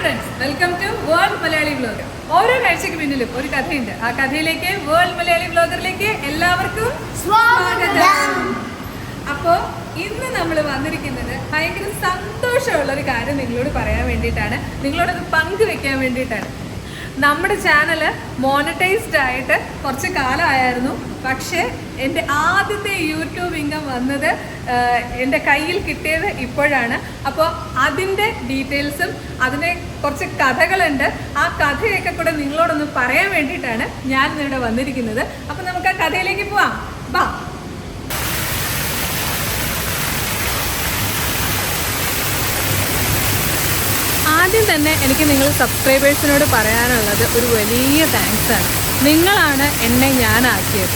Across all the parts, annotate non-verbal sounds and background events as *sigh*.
Friends welcome to world Malayali vlogger ഓരോ കാഴ്ചയ്ക്ക് പിന്നിലും ഒരു കഥയുണ്ട്. ആ കഥയിലേക്ക് വേൾഡ് മലയാളി വ്ലോഗറിലേക്ക് എല്ലാവർക്കും സ്വാഗതം. അപ്പോ ഇന്ന് നമ്മൾ വന്നിരിക്കുന്നത് ഭയങ്കര സന്തോഷമുള്ള ഒരു കാര്യം നിങ്ങളോട് പറയാൻ വേണ്ടിയിട്ടാണ്. നിങ്ങളോടത് പങ്കുവെക്കാൻ വേണ്ടിയിട്ടാണ്. നമ്മുടെ ചാനൽ മോണിറ്റൈസ്ഡ് ആയിട്ട് കുറച്ച് കാലമായിരുന്നു. പക്ഷേ എന്റെ ആദ്യത്തെ യൂട്യൂബ് ഇൻകം വന്നത് എന്റെ കയ്യിൽ കിട്ടിയത് ഇപ്പോഴാണ്. അപ്പോൾ അതിന്റെ ഡീറ്റെയിൽസും അതിനെ കുറച്ച് കഥകളുണ്ട്. ആ കഥയൊക്കെ കൂടെ നിങ്ങളോടൊന്ന് പറയാൻ വേണ്ടിയിട്ടാണ് ഞാൻ ഇന്നിവിടെ വന്നിരിക്കുന്നത്. അപ്പോൾ നമുക്ക് ആ കഥയിലേക്ക് പോവാം. ബാ. ആദ്യം തന്നെ എനിക്ക് നിങ്ങൾ സബ്സ്ക്രൈബേഴ്സിനോട് പറയാനുള്ളത് ഒരു വലിയ താങ്ക്സ് ആണ്. നിങ്ങളാണ് എന്നെ ഞാനാക്കിയത്.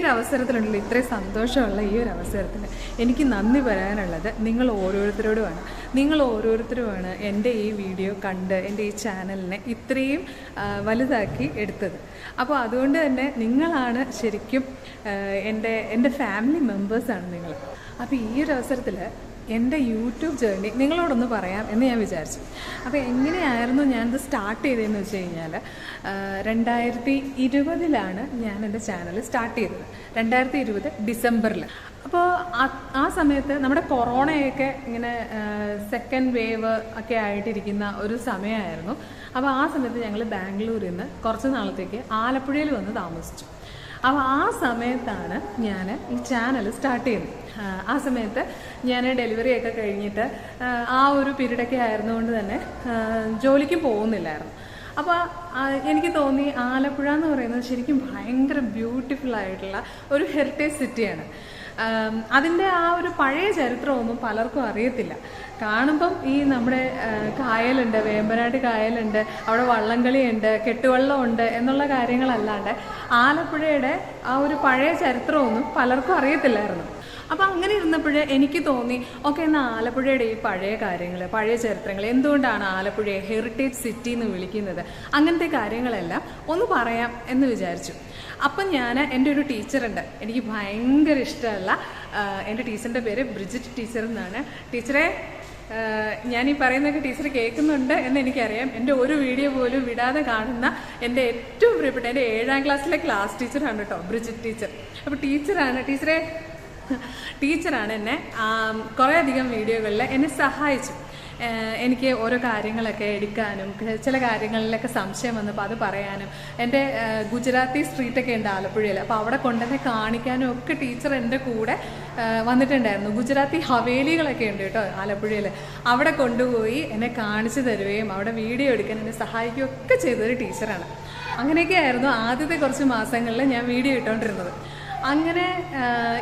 ഒരു അവസരത്തിലുണ്ടല്ലോ ഇത്രയും സന്തോഷമുള്ള ഈ ഒരു അവസരത്തിൽ എനിക്ക് നന്ദി പറയാനുള്ളത് നിങ്ങൾ ഓരോരുത്തരോടുമാണ് നിങ്ങൾ ഓരോരുത്തരുമാണ് എന്റെ ഈ വീഡിയോ കണ്ട് എന്റെ ഈ ചാനലിനെ ഇത്രയും വലുതാക്കി എടുത്തത്. അപ്പോൾ അതുകൊണ്ട് തന്നെ നിങ്ങളാണ് ശരിക്കും എന്റെ എന്റെ ഫാമിലി മെമ്പേഴ്സാണ് നിങ്ങൾ. അപ്പോൾ ഈ ഒരു അവസരത്തിൽ എന്റെ യൂട്യൂബ് ജേർണി നിങ്ങളോടൊന്ന് പറയാം എന്ന് ഞാൻ വിചാരിച്ചു. അപ്പോൾ എങ്ങനെയായിരുന്നു ഞാനിത് സ്റ്റാർട്ട് ചെയ്തതെന്ന് വെച്ച് കഴിഞ്ഞാൽ രണ്ടായിരത്തി ഇരുപതിലാണ് ഞാൻ എന്റെ ചാനൽ സ്റ്റാർട്ട് ചെയ്തത്. രണ്ടായിരത്തി ഇരുപത് ഡിസംബറിൽ. അപ്പോൾ ആ- സമയത്ത് നമ്മുടെ കൊറോണയൊക്കെ ഇങ്ങനെ സെക്കൻഡ് വേവ് ഒക്കെ ആയിട്ടിരിക്കുന്ന ഒരു സമയമായിരുന്നു. അപ്പോൾ ആ സമയത്ത് ഞങ്ങൾ ബാംഗ്ലൂരിൽ നിന്ന് കുറച്ച് നാളത്തേക്ക് ആലപ്പുഴയിൽ വന്ന് താമസിച്ചു. അപ്പോൾ ആ സമയത്താണ് ഞാൻ ഈ ചാനൽ സ്റ്റാർട്ട് ചെയ്യുന്നത്. ആ, സമയത്ത് ഞാൻ ഡെലിവറി ഒക്കെ കഴിഞ്ഞിട്ട് ആ, ഒരു പീരീഡൊക്കെ ആയിരുന്നുകൊണ്ട് തന്നെ ജോലിക്ക് പോകുന്നില്ലായിരുന്നു. അപ്പോൾ എനിക്ക് തോന്നി ആലപ്പുഴ എന്ന് പറയുന്നത് ശരിക്കും ഭയങ്കര ബ്യൂട്ടിഫുൾ ആയിട്ടുള്ള ഒരു ഹെറിറ്റേജ് സിറ്റിയാണ് അതിന്റെ ആ ഒരു പഴയ ചരിത്രമൊന്നും പലർക്കും അറിയത്തില്ല. കാണുമ്പം ഈ നമ്മുടെ കായലുണ്ട് വേമ്പനാട്ട് കായലുണ്ട് അവിടെ വള്ളംകളിയുണ്ട് കെട്ടുവള്ളമുണ്ട് എന്നുള്ള കാര്യങ്ങളല്ലാണ്ട് ആലപ്പുഴയുടെ ആ ഒരു പഴയ ചരിത്രമൊന്നും പലർക്കും അറിയത്തില്ലായിരുന്നു. അപ്പോൾ അങ്ങനെ ഇരുന്നപ്പോഴേ എനിക്ക് തോന്നി ഓക്കെ എന്നാൽ ആലപ്പുഴയുടെ ഈ പഴയ കാര്യങ്ങൾ പഴയ ചരിത്രങ്ങൾ എന്തുകൊണ്ടാണ് ആലപ്പുഴയെ ഹെറിറ്റേജ് സിറ്റി എന്ന് വിളിക്കുന്നത്? അങ്ങനത്തെ കാര്യങ്ങളെല്ലാം ഒന്ന് പറയാം എന്ന് വിചാരിച്ചു. അപ്പം ഞാൻ എന്റെ ഒരു ടീച്ചറുണ്ട്. എനിക്ക് ഭയങ്കര ഇഷ്ടമുള്ള എന്റെ ടീച്ചറിന്റെ പേര് ബ്രിജിറ്റ് ടീച്ചർ എന്നാണ്. ടീച്ചറെ ഞാൻ ഈ പറയുന്നതൊക്കെ ടീച്ചർ കേൾക്കുന്നുണ്ട് എന്ന് എനിക്കറിയാം. എന്റെ ഒരു വീഡിയോ പോലും വിടാതെ കാണുന്ന എന്റെ ഏറ്റവും പ്രിയപ്പെട്ട എന്റെ ഏഴാം ക്ലാസ്സിലെ ക്ലാസ് ടീച്ചറാണ് കേട്ടോ ബ്രിജിറ്റ് ടീച്ചർ. അപ്പോൾ ടീച്ചറാണ്. ടീച്ചറെ ടീച്ചറാണ് എന്നെ. കുറേയധികം വീഡിയോകളിൽ എന്നെ സഹായിച്ചു. എനിക്ക് ഓരോ കാര്യങ്ങളൊക്കെ എടുക്കാനും ചില കാര്യങ്ങളിലൊക്കെ സംശയം വന്നപ്പോൾ അത് പറയാനും. എന്റെ ഗുജറാത്തി സ്ട്രീറ്റൊക്കെ ഉണ്ട് ആലപ്പുഴയിൽ അപ്പോൾ അവിടെ കൊണ്ടുതന്നെ കാണിക്കാനും ഒക്കെ ടീച്ചർ എന്റെ കൂടെ വന്നിട്ടുണ്ടായിരുന്നു. ഗുജറാത്തി ഹവേലികളൊക്കെ ഉണ്ട് കേട്ടോ ആലപ്പുഴയിൽ അവിടെ കൊണ്ടുപോയി എന്നെ കാണിച്ചു തരുകയും അവിടെ വീഡിയോ എടുക്കാൻ എന്നെ സഹായിക്കുകയും ഒക്കെ ചെയ്തൊരു ടീച്ചറാണ്. അങ്ങനെയൊക്കെ ആയിരുന്നു ആദ്യത്തെ കുറച്ച് മാസങ്ങളിൽ ഞാൻ വീഡിയോ ഇട്ടുകൊണ്ടിരുന്നത് അങ്ങനെ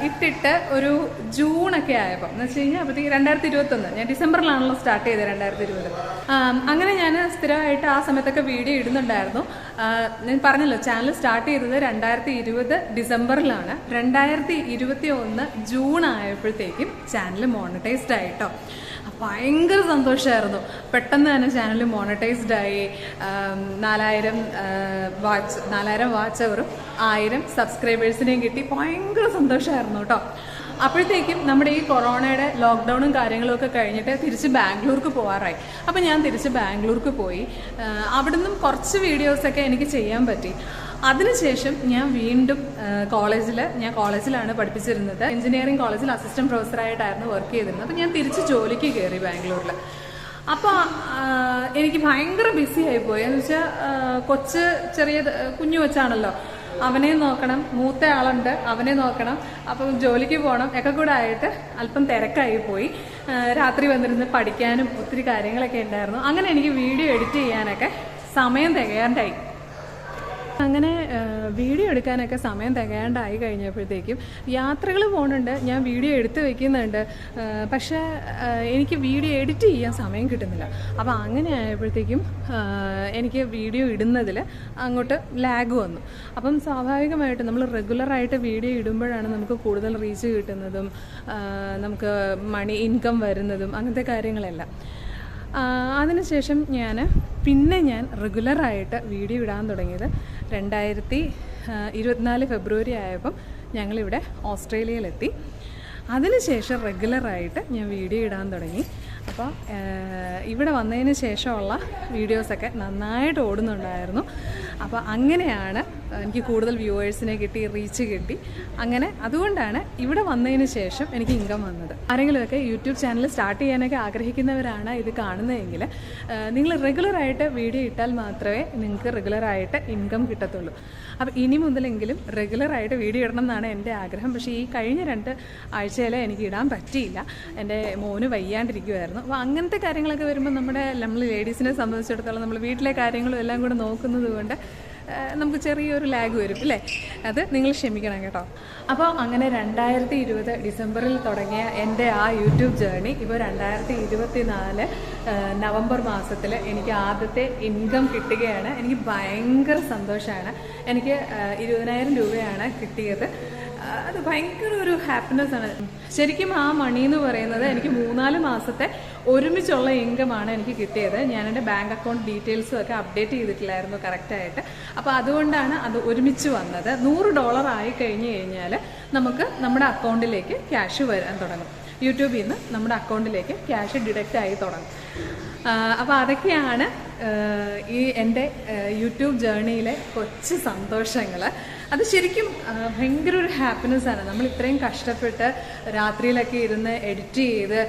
ഇട്ടിട്ട് ഒരു ജൂണൊക്കെ ആയപ്പോൾ എന്ന് വെച്ച് കഴിഞ്ഞാൽ അപ്പോഴത്തേക്ക് രണ്ടായിരത്തി ഇരുപത്തൊന്ന് ഞാൻ ഡിസംബറിലാണല്ലോ സ്റ്റാർട്ട് ചെയ്തത് രണ്ടായിരത്തി ഇരുപത് അങ്ങനെ ഞാൻ സ്ഥിരമായിട്ട് ആ സമയത്തൊക്കെ വീഡിയോ ഇടുന്നുണ്ടായിരുന്നു. ഞാൻ പറഞ്ഞല്ലോ ചാനൽ സ്റ്റാർട്ട് ചെയ്തത് രണ്ടായിരത്തി ഇരുപത് ഡിസംബറിലാണ്. രണ്ടായിരത്തി ഇരുപത്തി ഒന്ന് ജൂൺ ആയപ്പോഴത്തേക്കും ചാനൽ മോണിറ്റൈസ്ഡ് ആയിട്ടോ. ഭയങ്കര സന്തോഷമായിരുന്നു പെട്ടെന്ന് തന്നെ ചാനൽ മോണിറ്റൈസ്ഡ് ആയി. നാലായിരം വാച്ച് നാലായിരം വാച്ച് അവറും ആയിരം സബ്സ്ക്രൈബേഴ്സിനെയും കിട്ടി. ഭയങ്കര സന്തോഷമായിരുന്നു കേട്ടോ അപ്പോഴത്തേക്കും നമ്മുടെ ഈ കൊറോണയുടെ ലോക്ക്ഡൗണും കാര്യങ്ങളൊക്കെ കഴിഞ്ഞിട്ട് തിരിച്ച് ബാംഗ്ലൂർക്ക് പോകാറായി അപ്പം ഞാൻ തിരിച്ച് ബാംഗ്ലൂർക്ക് പോയി. അവിടെ അവിടുന്ന് കുറച്ച് വീഡിയോസൊക്കെ എനിക്ക് ചെയ്യാൻ പറ്റി. അതിനുശേഷം ഞാൻ വീണ്ടും കോളേജിൽ ഞാൻ കോളേജിലാണ് പഠിപ്പിച്ചിരുന്നത്. എഞ്ചിനീയറിംഗ് കോളേജിൽ അസിസ്റ്റന്റ് പ്രൊഫസറായിട്ടായിരുന്നു വർക്ക് ചെയ്തിരുന്നത്. അപ്പം ഞാൻ തിരിച്ച് ജോലിക്ക് കയറി ബാംഗ്ലൂരിൽ അപ്പോൾ എനിക്ക് ഭയങ്കര ബിസി ആയിപ്പോയി എന്ന് വെച്ചാൽ കൊച്ച് ചെറിയ കുഞ്ഞു കൊച്ചാണല്ലോ. അവനെ നോക്കണം. മൂത്ത ആളുണ്ട് അവനെ നോക്കണം. അപ്പം ജോലിക്ക് പോകണം ഒക്കെ കൂടെ ആയിട്ട് അല്പം തിരക്കായി പോയി. രാത്രി വന്നിരുന്ന് പഠിക്കാനും ഒത്തിരി കാര്യങ്ങളൊക്കെ ഉണ്ടായിരുന്നു. അങ്ങനെ എനിക്ക് വീഡിയോ എഡിറ്റ് ചെയ്യാനൊക്കെ സമയം തികയാണ്ടായി. അങ്ങനെ വീഡിയോ എടുക്കാനൊക്കെ സമയം തികയാണ്ടായി കഴിഞ്ഞപ്പോഴത്തേക്കും യാത്രകൾ പോകുന്നുണ്ട് ഞാൻ വീഡിയോ എടുത്ത് വെക്കുന്നുണ്ട്. ആ, പക്ഷേ എനിക്ക് വീഡിയോ എഡിറ്റ് ചെയ്യാൻ സമയം കിട്ടുന്നില്ല. അപ്പോൾ അങ്ങനെ ആയപ്പോഴത്തേക്കും എനിക്ക് വീഡിയോ ഇടുന്നതിൽ അങ്ങോട്ട് ലാഗ് വന്നു. അപ്പം സ്വാഭാവികമായിട്ടും നമ്മൾ റെഗുലറായിട്ട് വീഡിയോ ഇടുമ്പോഴാണ് നമുക്ക് കൂടുതൽ റീച്ച് കിട്ടുന്നതും നമുക്ക് മണി ഇൻകം വരുന്നതും അങ്ങനത്തെ കാര്യങ്ങളെല്ലാം. അതിനുശേഷം ഞാൻ പിന്നെ ഞാൻ റെഗുലറായിട്ട് വീഡിയോ ഇടാൻ തുടങ്ങിയത് രണ്ടായിരത്തി ഇരുപത്തിനാല് ഫെബ്രുവരി ആയപ്പം ഞങ്ങളിവിടെ ഓസ്ട്രേലിയയിലെത്തി. അതിനുശേഷം റെഗുലറായിട്ട് ഞാൻ വീഡിയോ ഇടാൻ തുടങ്ങി. അപ്പോൾ ഇവിടെ വന്നതിന് ശേഷമുള്ള വീഡിയോസൊക്കെ നന്നായിട്ട് ഓടുന്നുണ്ടായിരുന്നു. അപ്പോൾ അങ്ങനെയാണ് എനിക്ക് കൂടുതൽ വ്യൂവേഴ്സിനെ കിട്ടി റീച്ച് കിട്ടി. അങ്ങനെ അതുകൊണ്ടാണ് ഇവിടെ വന്നതിന് ശേഷം എനിക്ക് ഇൻകം വന്നത്. ആരെങ്കിലുമൊക്കെ യൂട്യൂബ് ചാനൽ സ്റ്റാർട്ട് ചെയ്യാനൊക്കെ ആഗ്രഹിക്കുന്നവരാണ് ഇത് കാണുന്നതെങ്കിൽ നിങ്ങൾ റെഗുലറായിട്ട് വീഡിയോ ഇട്ടാൽ മാത്രമേ നിങ്ങൾക്ക് റെഗുലറായിട്ട് ഇൻകം കിട്ടത്തുള്ളൂ. അപ്പോൾ ഇനി മുതലെങ്കിലും റെഗുലറായിട്ട് വീഡിയോ ഇടണം എന്നാണ് എന്റെ ആഗ്രഹം. പക്ഷേ ഈ കഴിഞ്ഞ രണ്ട് ആഴ്ചയിൽ എനിക്ക് ഇടാൻ പറ്റിയില്ല. എന്റെ മോന് വയ്യാണ്ടിരിക്കുമായിരുന്നു അപ്പോൾ അങ്ങനത്തെ കാര്യങ്ങളൊക്കെ വരുമ്പോൾ നമ്മുടെ നമ്മൾ ലേഡീസിനെ സംബന്ധിച്ചിടത്തോളം നമ്മൾ വീട്ടിലെ കാര്യങ്ങളും എല്ലാം കൂടെ നോക്കുന്നത് കൊണ്ട് നമുക്ക് ചെറിയൊരു ലാഗ് വരും അല്ലേ അത് നിങ്ങൾ ക്ഷമിക്കണം കേട്ടോ. അപ്പോൾ അങ്ങനെ രണ്ടായിരത്തി ഇരുപത് ഡിസംബറിൽ തുടങ്ങിയ എന്റെ ആ യൂട്യൂബ് ജേർണി ഇപ്പോൾ രണ്ടായിരത്തി ഇരുപത്തി നാല് നവംബർ മാസത്തിൽ എനിക്ക് ആദ്യത്തെ ഇൻകം കിട്ടുകയാണ്. എനിക്ക് ഭയങ്കര സന്തോഷമാണ്. എനിക്ക് ഇരുപതിനായിരം രൂപയാണ് കിട്ടിയത്. അത് ഭയങ്കര ഒരു ഹാപ്പിനെസ് ആണ്. ശരിക്കും ആ മണി എന്ന് പറയുന്നത് എനിക്ക് മൂന്നാൽ മാസത്തെ ഒരുമിച്ചുള്ള ഇൻകമാണ് എനിക്ക് കിട്ടിയത്. ഞാൻ എന്റെ ബാങ്ക് അക്കൗണ്ട് ഡീറ്റെയിൽസും ഒക്കെ അപ്ഡേറ്റ് ചെയ്തിട്ടില്ലായിരുന്നു കറക്റ്റായിട്ട് അപ്പോൾ അതുകൊണ്ടാണ് അത് ഒരുമിച്ച് വന്നത്. നൂറ് ഡോളർ ആയി കഴിഞ്ഞ് കഴിഞ്ഞാൽ നമുക്ക് നമ്മുടെ അക്കൗണ്ടിലേക്ക് ക്യാഷ് വരാൻ തുടങ്ങും. യൂട്യൂബിൽ നിന്ന് നമ്മുടെ അക്കൗണ്ടിലേക്ക് ക്യാഷ് ഡിഡക്റ്റ് ആയി തുടങ്ങും. അപ്പോൾ അതൊക്കെയാണ് ഈ എന്റെ യൂട്യൂബ് ജേണിയിലെ കൊച്ച് സന്തോഷങ്ങൾ അത് ശരിക്കും ഭയങ്കര ഒരു ഹാപ്പിനെസ് ആണ്. നമ്മൾ ഇത്രയും കഷ്ടപ്പെട്ട് രാത്രിയിലൊക്കെ ഇരുന്ന് എഡിറ്റ് ചെയ്ത്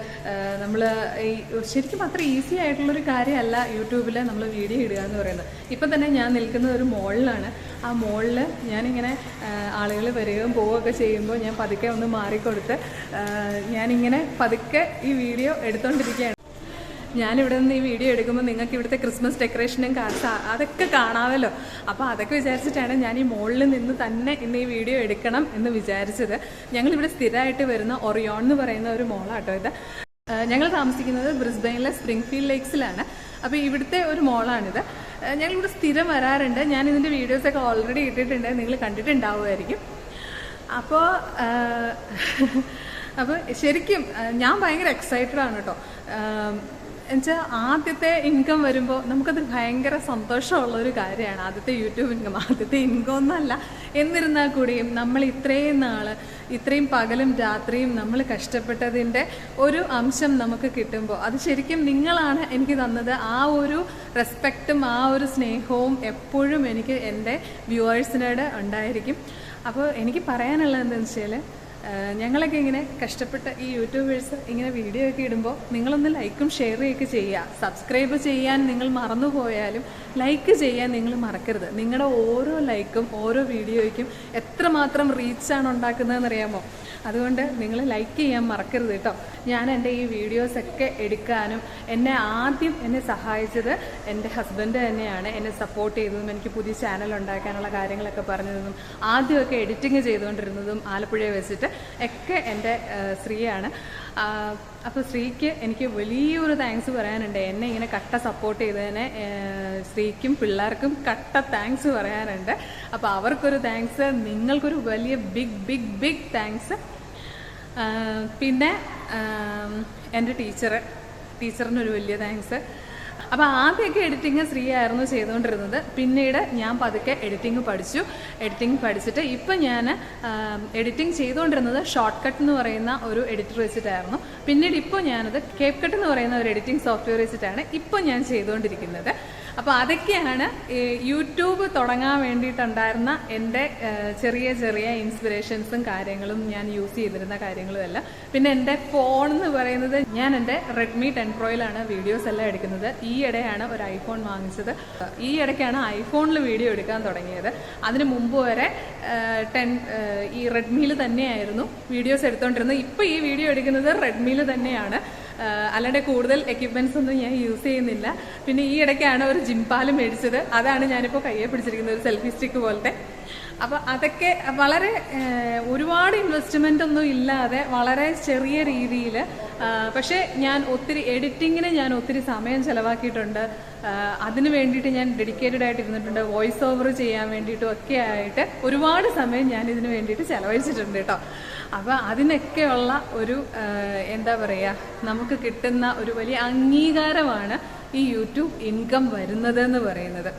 നമ്മൾ ഈ ശരിക്കും അത്ര ഈസി ആയിട്ടുള്ളൊരു കാര്യമല്ല യൂട്യൂബിൽ നമ്മൾ വീഡിയോ ഇടുക എന്ന് പറയുന്നത്. ഇപ്പം തന്നെ ഞാൻ നിൽക്കുന്ന ഒരു മോളിലാണ്. ആ മോളിൽ ഞാനിങ്ങനെ ആളുകൾ വരികയും പോവുകയൊക്കെ ചെയ്യുമ്പോൾ ഞാൻ പതുക്കെ ഒന്ന് മാറിക്കൊടുത്ത് ഞാനിങ്ങനെ പതുക്കെ ഈ വീഡിയോ എടുത്തുകൊണ്ടിരിക്കുകയാണ് ഞാനിവിടെ നിന്ന് ഈ വീഡിയോ എടുക്കുമ്പോൾ നിങ്ങൾക്ക് ഇവിടുത്തെ ക്രിസ്മസ് ഡെക്കറേഷനും അതൊക്കെ കാണാമല്ലോ. അപ്പോൾ അതൊക്കെ വിചാരിച്ചിട്ടാണ് ഞാൻ ഈ മുകളിൽ നിന്ന് തന്നെ ഇന്ന് ഈ വീഡിയോ എടുക്കണം എന്ന് വിചാരിച്ചത്. ഞങ്ങളിവിടെ സ്ഥിരമായിട്ട് വരുന്ന ഒറിയോൺ എന്ന് പറയുന്ന ഒരു മോളാട്ടോ ഇത്. ഞങ്ങൾ താമസിക്കുന്നത് ബ്രിസ്ബെയിനിലെ സ്പ്രിംഗ്ഫീൽഡ് ലേക്സിലാണ് അപ്പോൾ ഇവിടുത്തെ ഒരു മോളാണിത് ഞങ്ങളിവിടെ സ്ഥിരം വരാറുണ്ട്. ഞാൻ ഇതിന്റെ വീഡിയോസൊക്കെ ഓൾറെഡി ഇട്ടിട്ടുണ്ട്. നിങ്ങൾ കണ്ടിട്ടുണ്ടാവുമായിരിക്കും. അപ്പോൾ *laughs* അപ്പോൾ ശരിക്കും ഞാൻ ഭയങ്കര എക്സൈറ്റഡ് ആണ് കേട്ടോ എന്നുവെച്ചാൽ ആദ്യത്തെ ഇൻകം വരുമ്പോൾ നമുക്കത് ഭയങ്കര സന്തോഷമുള്ള ഒരു കാര്യമാണ്. ആദ്യത്തെ യൂട്യൂബ് ഇൻകം ആദ്യത്തെ ഇൻകം ഒന്നല്ല. എന്നിരുന്നാൽ കൂടിയും നമ്മൾ ഇത്രയും നാൾ ഇത്രയും പകലും രാത്രിയും നമ്മൾ കഷ്ടപ്പെട്ടതിന്റെ ഒരു അംശം നമുക്ക് കിട്ടുമ്പോൾ അത് ശരിക്കും നിങ്ങളാണ് എനിക്ക് തന്നത്. ആ ഒരു റെസ്പെക്റ്റും ആ ഒരു സ്നേഹവും എപ്പോഴും എനിക്ക് എന്റെ വ്യൂവേഴ്സിനോട് ഉണ്ടായിരിക്കും. അപ്പോൾ എനിക്ക് പറയാനുള്ളത് എന്താണെന്ന് വെച്ചാൽ ഞങ്ങളൊക്കെ ഇങ്ങനെ കഷ്ടപ്പെട്ട ഈ യൂട്യൂബേഴ്സ് ഇങ്ങനെ വീഡിയോ ഒക്കെ ഇടുമ്പോൾ നിങ്ങളൊന്ന് ലൈക്കും ഷെയർ ഒക്കെ ചെയ്യുക. സബ്സ്ക്രൈബ് ചെയ്യാൻ നിങ്ങൾ മറന്നു പോയാലും ലൈക്ക് ചെയ്യാൻ നിങ്ങൾ മറക്കരുത്. നിങ്ങളുടെ ഓരോ ലൈക്കും ഓരോ വീഡിയോയ്ക്കും എത്രമാത്രം റീച്ചാണ് ഉണ്ടാക്കുന്നതെന്ന് അറിയാമോ അതുകൊണ്ട് നിങ്ങൾ ലൈക്ക് ചെയ്യാൻ മറക്കരുത് കേട്ടോ. ഞാൻ എന്റെ ഈ വീഡിയോസൊക്കെ എടുക്കാനും എന്നെ ആദ്യം എന്നെ സഹായിച്ചത് എന്റെ ഹസ്ബൻഡ് തന്നെയാണ്. എന്നെ സപ്പോർട്ട് ചെയ്തതും എനിക്ക് പുതിയ ചാനൽ ഉണ്ടാക്കാനുള്ള കാര്യങ്ങളൊക്കെ പറഞ്ഞതും ആദ്യമൊക്കെ എഡിറ്റിങ് ചെയ്തുകൊണ്ടിരുന്നതും ആലപ്പുഴയെ വെച്ചിട്ട് ഒക്കെ എന്റെ സ്ത്രീയാണ്. അപ്പോൾ ശ്രീക്ക് എനിക്ക് വലിയൊരു താങ്ക്സ് പറയാനുണ്ട്. എന്നെ ഇങ്ങനെ കട്ട സപ്പോർട്ട് ചെയ്തതിനെ സ്ത്രീക്കും പിള്ളേർക്കും കട്ട താങ്ക്സ് പറയാനുണ്ട്. അപ്പോൾ അവർക്കൊരു താങ്ക്സ് നിങ്ങൾക്കൊരു വലിയ ബിഗ് ബിഗ് ബിഗ് താങ്ക്സ് പിന്നെ എന്റെ ടീച്ചറ് ടീച്ചറിനൊരു വലിയ താങ്ക്സ് അപ്പോൾ ആദ്യമൊക്കെ എഡിറ്റിംഗ് ശ്രീ ആയിരുന്നു ചെയ്തുകൊണ്ടിരുന്നത്. പിന്നീട് ഞാൻ പതുക്കെ എഡിറ്റിംഗ് പഠിച്ചു. എഡിറ്റിംഗ് പഠിച്ചിട്ട് ഇപ്പം ഞാൻ എഡിറ്റിംഗ് ചെയ്തുകൊണ്ടിരുന്നത് ഷോർട്ട് കട്ട് എന്ന് പറയുന്ന ഒരു എഡിറ്റർ വെച്ചിട്ടായിരുന്നു പിന്നീട് ഇപ്പോൾ ഞാനത് കേപ്പ് കട്ട് എന്ന് പറയുന്ന ഒരു എഡിറ്റിംഗ് സോഫ്റ്റ്വെയർ വെച്ചിട്ടാണ് ഇപ്പോൾ ഞാൻ ചെയ്തുകൊണ്ടിരിക്കുന്നത്. അപ്പോൾ അതൊക്കെയാണ് യൂട്യൂബ് തുടങ്ങാൻ വേണ്ടിയിട്ടുണ്ടായിരുന്ന എന്റെ ചെറിയ ചെറിയ ഇൻസ്പിറേഷൻസും കാര്യങ്ങളും ഞാൻ യൂസ് ചെയ്തിരുന്ന കാര്യങ്ങളും എല്ലാം പിന്നെ എന്റെ ഫോൺ എന്ന് പറയുന്നത് ഞാൻ എന്റെ റെഡ്മി ടെൻ പ്രോയിലാണ് വീഡിയോസ് എല്ലാം എടുക്കുന്നത്. ഈ ഇടയാണ് ഒരു ഐഫോൺ വാങ്ങിച്ചത്. ഈ ഇടയ്ക്കാണ് ഐഫോണിൽ വീഡിയോ എടുക്കാൻ തുടങ്ങിയത്. അതിന് മുമ്പ് വരെ ടെൻ ഈ റെഡ്മിയിൽ തന്നെയായിരുന്നു വീഡിയോസ് എടുത്തുകൊണ്ടിരുന്നത് ഇപ്പോൾ ഈ വീഡിയോ എടുക്കുന്നത് റെഡ്മിയിൽ തന്നെയാണ്. അല്ലാണ്ട് കൂടുതൽ എക്യുപ്മെന്റ്സ് ഒന്നും ഞാൻ യൂസ് ചെയ്യുന്നില്ല. പിന്നെ ഈ ഇടയ്ക്കാണ് ഒരു ജിംപാൽ മേടിച്ചത്. അതാണ് ഞാനിപ്പോൾ കയ്യെ പിടിച്ചിരിക്കുന്നത് ഒരു സെൽഫി സ്റ്റിക്ക് പോലത്തെ. അപ്പോൾ അതൊക്കെ വളരെ ഒരുപാട് ഇൻവെസ്റ്റ്മെന്റ് ഒന്നും ഇല്ലാതെ വളരെ ചെറിയ രീതിയിൽ പക്ഷേ ഞാൻ ഒത്തിരി എഡിറ്റിങ്ങിന് ഞാൻ ഒത്തിരി സമയം ചിലവാക്കിയിട്ടുണ്ട്. അതിന് വേണ്ടിയിട്ട് ഞാൻ ഡെഡിക്കേറ്റഡ് ആയിട്ട് ഇരുന്നിട്ടുണ്ട്. വോയിസ് ഓവർ ചെയ്യാൻ വേണ്ടിയിട്ടും ഒക്കെ ആയിട്ട് ഒരുപാട് സമയം ഞാൻ ഇതിന് വേണ്ടിയിട്ട് ചിലവഴിച്ചിട്ടുണ്ട് കേട്ടോ. അപ്പോൾ അതിനൊക്കെയുള്ള ഒരു എന്താ പറയുക നമുക്ക് കിട്ടുന്ന ഒരു വലിയ അംഗീകാരമാണ് ഈ യൂട്യൂബ് ഇൻകം വരുന്നത് എന്ന് പറയുന്നത്.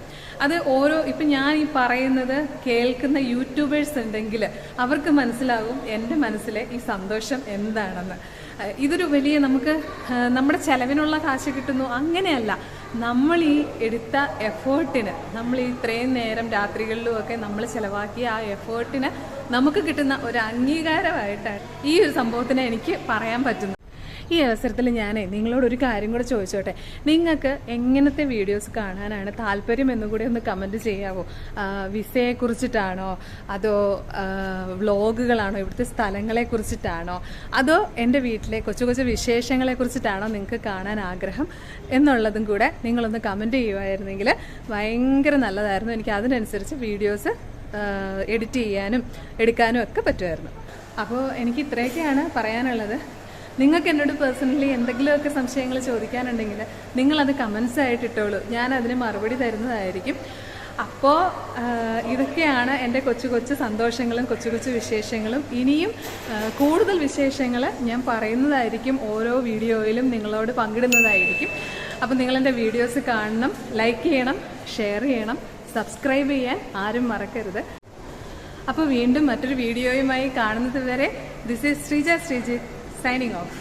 അത് ഓരോ ഇപ്പം ഞാൻ ഈ പറയുന്നത് കേൾക്കുന്ന യൂട്യൂബേഴ്സ് ഉണ്ടെങ്കിൽ അവർക്ക് മനസ്സിലാകും എന്റെ മനസ്സിലെ ഈ സന്തോഷം എന്താണെന്ന്. ഇതൊരു വലിയ നമുക്ക് നമ്മുടെ ചെലവിനുള്ള കാശ് കിട്ടുന്നു. അങ്ങനെയല്ല നമ്മൾ ഈ എടുത്ത എഫേർട്ടിന് നമ്മൾ ഇത്രയും നേരം രാത്രികളിലും ഒക്കെ നമ്മൾ ചിലവാക്കിയ ആ എഫേർട്ടിന് നമുക്ക് കിട്ടുന്ന ഒരു അംഗീകാരമായിട്ടാണ് ഈ ഒരു സംഭവത്തിന് എനിക്ക് പറയാൻ പറ്റുന്നത്. ഈ അവസരത്തിൽ ഞാൻ നിങ്ങളോട് ഒരു കാര്യം കൂടെ ചോദിച്ചോട്ടെ. നിങ്ങൾക്ക് എങ്ങനത്തെ വീഡിയോസ് കാണാനാണ് താല്പര്യം എന്നും കൂടി ഒന്ന് കമന്റ് ചെയ്യാവോ? വിസയെ കുറിച്ചിട്ടാണോ അതോ വ്ളോഗുകളാണോ? ഇവിടുത്തെ സ്ഥലങ്ങളെ കുറിച്ചിട്ടാണോ അതോ എന്റെ വീട്ടിലെ കൊച്ചു കൊച്ചു വിശേഷങ്ങളെ കുറിച്ചിട്ടാണോ നിങ്ങൾക്ക് കാണാൻ ആഗ്രഹം? എന്നുള്ളതും കൂടെ നിങ്ങളൊന്ന് കമന്റ് ചെയ്യുമായിരുന്നെങ്കിൽ ഭയങ്കര നല്ലതായിരുന്നു. എനിക്ക് അതിനനുസരിച്ച് വീഡിയോസ് എഡിറ്റ് ചെയ്യാനും എടുക്കാനും ഒക്കെ പറ്റുമായിരുന്നു. അപ്പോൾ എനിക്ക് ഇത്രയൊക്കെയാണ് പറയാനുള്ളത്. നിങ്ങൾക്ക് എന്നോട് പേഴ്സണലി എന്തെങ്കിലുമൊക്കെ സംശയങ്ങൾ ചോദിക്കാനുണ്ടെങ്കിൽ നിങ്ങളത് കമൻസ് ആയിട്ട് ഇട്ടോളൂ. ഞാൻ അതിന് മറുപടി തരുന്നതായിരിക്കും. അപ്പോൾ ഇതൊക്കെയാണ് എന്റെ കൊച്ചു കൊച്ചു സന്തോഷങ്ങളും കൊച്ചു കൊച്ചു വിശേഷങ്ങളും. ഇനിയും കൂടുതൽ വിശേഷങ്ങൾ ഞാൻ പറയുന്നതായിരിക്കും. ഓരോ വീഡിയോയിലും നിങ്ങളോട് പങ്കിടുന്നതായിരിക്കും. അപ്പോൾ നിങ്ങളെന്റെ വീഡിയോസ് കാണണം ലൈക്ക് ചെയ്യണം ഷെയർ ചെയ്യണം. സബ്സ്ക്രൈബ് ചെയ്യാൻ ആരും മറക്കരുത്. അപ്പോൾ വീണ്ടും മറ്റൊരു വീഡിയോയുമായി കാണുന്നത് വരെ this is Sreeja Sreeji signing off